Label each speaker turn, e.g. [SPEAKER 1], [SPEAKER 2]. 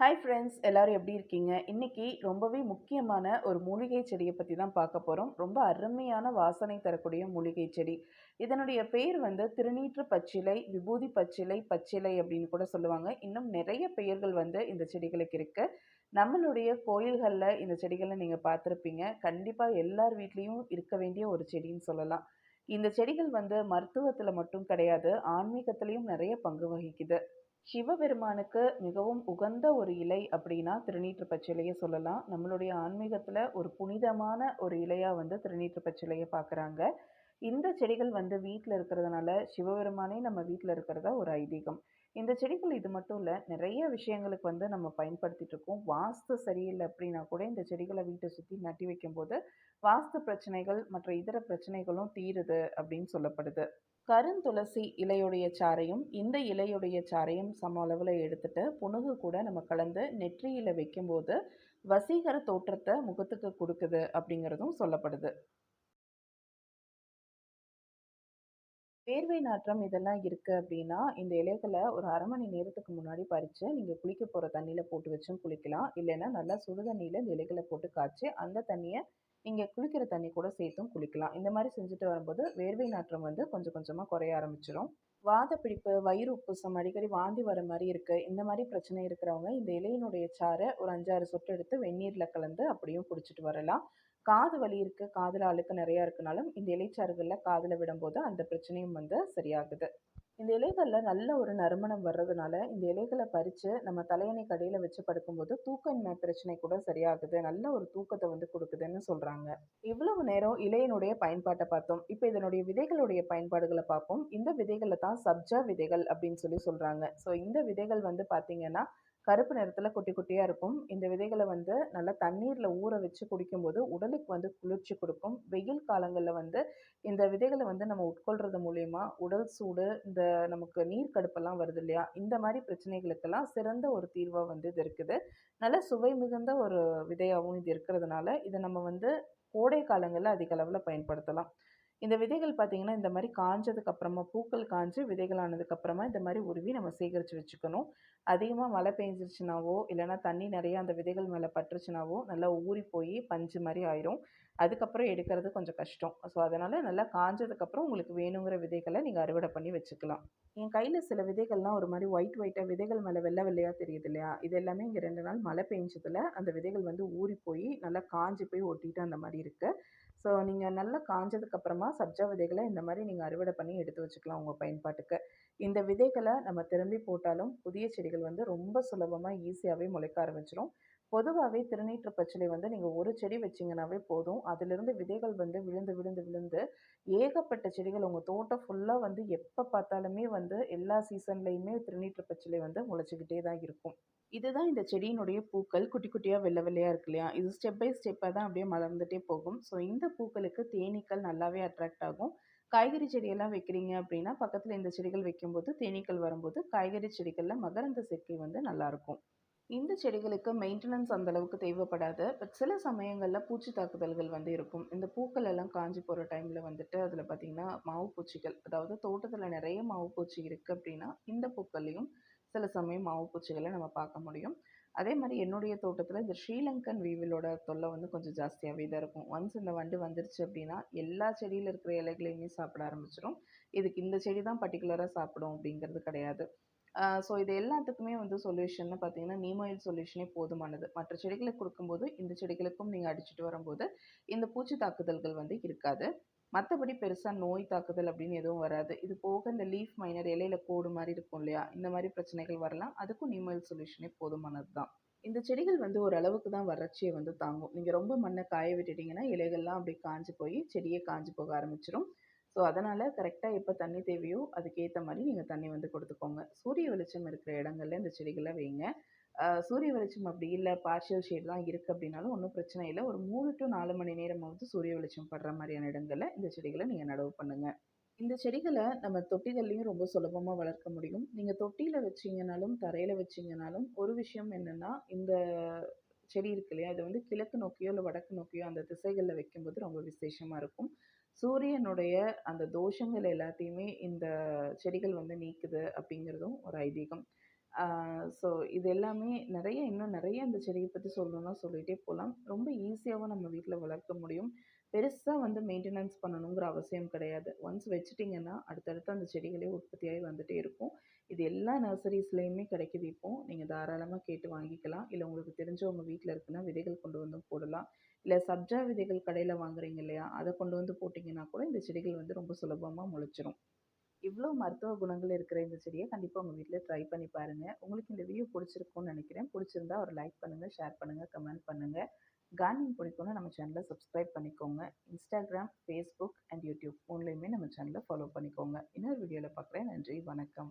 [SPEAKER 1] Hi friends எல்லோரும் எப்படி இருக்கீங்க? இன்னைக்கு ரொம்பவே முக்கியமான ஒரு மூலிகை செடியை பற்றி தான் பார்க்க போகிறோம் ரொம்ப அருமையான வாசனை தரக்கூடிய மூலிகை செடி. இதனுடைய பெயர் வந்து திருநீற்று பச்சிலை விபூதி பச்சிலை பச்சிலை அப்படின்னு கூட சொல்லுவாங்க. இன்னும் நிறைய பெயர்கள் வந்து இந்த செடிகளுக்கு இருக்குது நம்மளுடைய கோயில்களில் இந்த செடிகளை நீங்கள் பார்த்துருப்பீங்க. கண்டிப்பாக எல்லார் வீட்லேயும் இருக்க வேண்டிய ஒரு செடின்னு சொல்லலாம். இந்த செடிகள் வந்து மருத்துவத்தில் மட்டும் கிடையாது ஆன்மீகத்துலேயும் நிறைய பங்கு வகிக்குது. சிவபெருமானுக்கு மிகவும் உகந்த ஒரு இலை அப்படின்னா திருநீற்று பச்சிலையை சொல்லலாம். நம்மளுடைய ஆன்மீகத்தில் ஒரு புனிதமான ஒரு இலையாக வந்து திருநீற்று பச்சிலையை பார்க்குறாங்க இந்த செடிகள் வந்து வீட்டில் இருக்கிறதுனால சிவபெருமானே நம்ம வீட்டில் இருக்கிறதா ஒரு ஐதீகம். இந்த செடிகள் இது மட்டும் இல்லை நிறைய விஷயங்களுக்கு வந்து நம்ம பயன்படுத்திகிட்டு இருக்கோம். வாஸ்து சரியில்லை அப்படின்னா கூட இந்த செடிகளை வீட்டை சுற்றி நட்டி வைக்கும்போது வாஸ்து பிரச்சனைகள் மற்ற இதர பிரச்சனைகளும் தீருது அப்படின்னு சொல்லப்படுது. கருந்துளசி இலையுடைய சாறையும் இந்த இலையுடைய சாறையும் சம அளவில் எடுத்துட்டு புணுகு கூட நம்ம கலந்து நெற்றியில் வைக்கும்போது வசீகர தோற்றத்தை முகத்துக்கு கொடுக்குது அப்படிங்கிறதும் சொல்லப்படுது. வேர்வை நாற்றம் இதெல்லாம் இருக்குது அப்படின்னா இந்த இலைகளை ஒரு அரை மணி நேரத்துக்கு முன்னாடி பறித்து நீங்கள் குளிக்க போகிற தண்ணியில் போட்டு வச்சும் குளிக்கலாம். இல்லைன்னா நல்லா சுடு தண்ணியில் இந்த இலைகளை போட்டு காய்ச்சி அந்த தண்ணியை நீங்கள் குளிக்கிற தண்ணி கூட சேர்த்தும் குளிக்கலாம். இந்த மாதிரி செஞ்சுட்டு வரும்போது வேர்வை நாற்றம் வந்து கொஞ்சம் கொஞ்சமாக குறைய ஆரம்பிச்சிடும் வாத பிடிப்பு வயிறு உப்புசம் அடிக்கடி வாந்தி வர மாதிரி இருக்குது இந்த மாதிரி பிரச்சனை இருக்கிறவங்க இந்த இலையினுடைய சாறை ஒரு அஞ்சாறு சொட்டு எடுத்து வெந்நீரில் கலந்து அப்படியும் குடிச்சிட்டு வரலாம். காது வலி இருக்குது காதில் அழுக்கு நிறையா இருக்குனாலும் இந்த இலைச்சாறுகளில் காதில் விடும்போது அந்த பிரச்சனையும் வந்து சரியாகுது. இந்த இலைகளில் நல்ல ஒரு நறுமணம் வர்றதுனால இந்த இலைகளை பறித்து நம்ம தலையணை கடையில் வச்சு படுக்கும்போது தூக்கமின்மை பிரச்சனை கூட சரியாகுது. நல்ல ஒரு தூக்கத்தை வந்து கொடுக்குதுன்னு சொல்கிறாங்க இவ்வளவு நேரம் இலையினுடைய பயன்பாட்டை பார்த்தோம். இப்போ இதனுடைய விதைகளுடைய பயன்பாடுகளை பார்ப்போம். இந்த விதைகளை தான் சப்ஜா விதைகள் அப்படின்னு சொல்லி சொல்கிறாங்க ஸோ இந்த விதைகள் வந்து பார்த்திங்கன்னா கருப்பு நிறத்தில் குட்டி குட்டியாக இருக்கும். இந்த விதைகளை வந்து நல்லா தண்ணீரில் ஊற வச்சு குடிக்கும்போது உடலுக்கு வந்து குளிர்ச்சி கொடுக்கும். வெயில் காலங்களில் வந்து இந்த விதைகளை வந்து நம்ம உட்கொள்றது மூலயமா உடல் சூடு இந்த நமக்கு நீர் கடுப்பெல்லாம் வருது இல்லையா? இந்த மாதிரி பிரச்சனைகளுக்கெல்லாம் சிறந்த ஒரு தீர்வாக வந்து இது இருக்குது. நல்ல சுவை மிகுந்த ஒரு விதையாகவும் இது இருக்கிறதுனால இதை நம்ம வந்து கோடை காலங்களில் அதிக அளவில் பயன்படுத்தலாம். இந்த விதைகள் பார்த்திங்கன்னா இந்த மாதிரி காஞ்சதுக்கப்புறமா பூக்கள் காஞ்சு விதைகள் ஆனதுக்கப்புறமா இந்த மாதிரி உருவி நம்ம சேகரித்து வச்சுக்கணும். அதிகமாக மழை பெஞ்சிருச்சுனாவோ இல்லைனா தண்ணி நிறையா அந்த விதைகள் மேலே பட்டுருச்சுனாவோ நல்லா ஊறி போய் பஞ்சு மாதிரி ஆயிரும். அதுக்கப்புறம் எடுக்கிறது கொஞ்சம் கஷ்டம். ஸோ அதனால் நல்லா காஞ்சதுக்கப்புறம் உங்களுக்கு வேணுங்கிற விதைகளை நீங்கள் அறுவடை பண்ணி வச்சுக்கலாம். என் கையில் சில விதைகள்லாம் ஒரு மாதிரி ஒயிட் ஒயிட்டாக விதைகள் மேலே வெள்ளை வெள்ளையாக தெரியுது இல்லையா? இது எல்லாமே இங்கே ரெண்டு நாள் மழை பெஞ்சதில் அந்த விதைகள் வந்து ஊறி போய் நல்லா காஞ்சி போய் ஒட்டிட்டு அந்த மாதிரி இருக்குது ஸோ நீங்கள் நல்லா காஞ்சதுக்கப்புறமா சப்ஜா விதைகளை இந்த மாதிரி நீங்கள் அறுவடை பண்ணி எடுத்து வச்சுக்கலாம் உங்கள் பயன்பாட்டுக்கு. இந்த விதைகளை நம்ம திரும்பி போட்டாலும் புதிய செடிகள் வந்து ரொம்ப சுலபமாக ஈஸியாகவே முளைக்க ஆரம்பிச்சிடும் பொதுவாகவே திருநீற்று பச்சிலை வந்து நீங்கள் ஒரு செடி வச்சிங்கனாவே போதும். அதிலிருந்து விதைகள் வந்து விழுந்து விழுந்து விழுந்து ஏகப்பட்ட செடிகள் உங்கள் தோட்டம் ஃபுல்லாக வந்து எப்போ பார்த்தாலுமே வந்து எல்லா சீசன்லேயுமே திருநீற்று பச்சிலை வந்து முளைச்சிக்கிட்டே தான் இருக்கும். இதுதான் இந்த செடியினுடைய பூக்கள். குட்டி குட்டியாக வெள்ளை வெள்ளையாக இருக்கு இல்லையா? இது ஸ்டெப் பை ஸ்டெப்பாக தான் அப்படியே மலர்ந்துட்டே போகும். ஸோ இந்த பூக்களுக்கு தேனீக்கள் நல்லாவே அட்ராக்ட் ஆகும். காய்கறி செடியெல்லாம் வைக்கிறீங்க அப்படின்னா பக்கத்தில் இந்த செடிகள் வைக்கும்போது தேனீக்கள் வரும்போது காய்கறி செடிகளில் மகரந்த சேர்க்கை வந்து நல்லாயிருக்கும் இந்த செடிகளுக்கு மெயின்டெனன்ஸ் அந்த அளவுக்கு தேவைப்படாது. பட் சில சமயங்களில் பூச்சி தாக்குதல்கள் வந்து இருக்கும். இந்த பூக்கள் எல்லாம் காஞ்சி போகிற டைமில் வந்துட்டு அதில் பார்த்திங்கன்னா மாவு பூச்சிகள் அதாவது தோட்டத்தில் நிறைய மாவு பூச்சி இருக்குது அப்படின்னா இந்த பூக்கள்லையும் சில சமயம் மாவு பூச்சிகளை நம்ம பார்க்க முடியும். அதே மாதிரி என்னுடைய தோட்டத்தில் இந்த ஸ்ரீலங்கன் வீவிலோட தொல்லை வந்து கொஞ்சம் ஜாஸ்தியாகவே தான் இருக்கும். ஒன்ஸ் இந்த வண்டு வந்துருச்சு அப்படின்னா எல்லா செடியில் இருக்கிற இலைகளையுமே சாப்பிட ஆரம்பிச்சிடும் இதுக்கு இந்த செடி தான் பர்டிகுலராக சாப்பிடும் அப்படிங்கிறது கிடையாது. ஸோ இது எல்லாத்துக்குமே வந்து சொல்யூஷன்னு பார்த்தீங்கன்னா நீமாயில் சொல்யூஷனே போதுமானது. மற்ற செடிகளுக்கு கொடுக்கும்போது இந்த செடிகளுக்கும் நீங்கள் அடிச்சுட்டு வரும்போது இந்த பூச்சி தாக்குதல்கள் வந்து இருக்காது. மற்றபடி பெருசாக நோய் தாக்குதல் அப்படின்னு எதுவும் வராது. இது போக இந்த லீஃப் மைனர் இலையில கோடு மாதிரி இருக்கும் இல்லையா? இந்த மாதிரி பிரச்சனைகள் வரலாம். அதுக்கும் நீமாயில் சொல்யூஷனே போதுமானது தான். இந்த செடிகள் வந்து ஓரளவுக்கு தான் வறட்சியை வந்து தாங்கும். நீங்கள் ரொம்ப மண்ணை காய விட்டுட்டிங்கன்னா இலைகள்லாம் அப்படி காஞ்சி போய் செடியே காஞ்சி போக ஆரம்பிச்சிடும் ஸோ அதனால் கரெக்டாக எப்போ தண்ணி தேவையோ அதுக்கேற்ற மாதிரி நீங்கள் தண்ணி வந்து கொடுத்துக்கோங்க. சூரிய வெளிச்சம் இருக்கிற இடங்கள்ல இந்த செடிகளை வைங்க. சூரிய வெளிச்சம் அப்படி இல்லை பார்ஷியல் ஷேட் தான் இருக்குது அப்படின்னாலும் ஒன்றும் பிரச்சனை இல்லை. ஒரு மூணு டு நாலு மணி நேரமாவது சூரிய வெளிச்சம் படுற மாதிரியான இடங்களில் இந்த செடிகளை நீங்கள் நடவு பண்ணுங்கள் இந்த செடிகளை நம்ம தொட்டிகள்லையும் ரொம்ப சுலபமாக வளர்க்க முடியும். நீங்கள் தொட்டியில் வச்சிங்கனாலும் தரையில் வச்சிங்கனாலும் ஒரு விஷயம் என்னென்னா இந்த செடி இருக்கு இல்லையா இதை வந்து கிழக்கு நோக்கியோ இல்லை வடக்கு நோக்கியோ அந்த திசைகளில் வைக்கும்போது ரொம்ப விசேஷமாக இருக்கும். சூரியனுடைய அந்த தோஷங்கள் எல்லாத்தையுமே இந்த செடிகள் வந்து நீக்குது அப்படிங்கிறதும் ஒரு ஐதீகம். ஸோ இது எல்லாமே நிறைய இன்னும் நிறைய இந்த செடியை பற்றி சொல்லணும்னா சொல்லிகிட்டே போகலாம் ரொம்ப ஈஸியாகவும் நம்ம வீட்டில் வளர்க்க முடியும். பெருசாக வந்து மெயின்டெனன்ஸ் பண்ணணுங்கிற அவசியம் கிடையாது. ஒன்ஸ் வச்சுட்டிங்கன்னா அடுத்தடுத்து அந்த செடிகளே உற்பத்தியாகி வந்துகிட்டே இருக்கும். இது எல்லா நர்சரிஸ்லேயுமே கிடைக்கிது இப்போது நீங்கள் தாராளமாக கேட்டு வாங்கிக்கலாம். இல்லை உங்களுக்கு தெரிஞ்சவங்க வீட்டில் இருக்குன்னா விதைகள் கொண்டு வந்து போடலாம். இல்லை சப்ஜா விதைகள் கடையில் வாங்குறீங்க இல்லையா? அதை கொண்டு வந்து போட்டிங்கன்னா கூட இந்த செடிகள் வந்து ரொம்ப சுலபமாக முளைச்சிரும். இவ்வளோ மருத்துவ குணங்கள் இருக்கிற இந்த செடியை கண்டிப்பாக உங்கள் வீட்டில் ட்ரை பண்ணி பாருங்கள் உங்களுக்கு இந்த வீடியோ பிடிச்சிருக்கும்னு நினைக்கிறேன். பிடிச்சிருந்தா ஒரு லைக் பண்ணுங்கள் ஷேர் பண்ணுங்கள் கமெண்ட் பண்ணுங்கள் கார்டனிங் பிடிக்கும்னு நம்ம சேனலை சப்ஸ்கிரைப் பண்ணிக்கோங்க. இன்ஸ்டாகிராம் ஃபேஸ்புக் அண்ட் யூடியூப் மூணுலேயுமே நம்ம சேனலை ஃபாலோ பண்ணிக்கோங்க. இன்னொரு வீடியோவில் பார்க்குறேன் நன்றி வணக்கம்.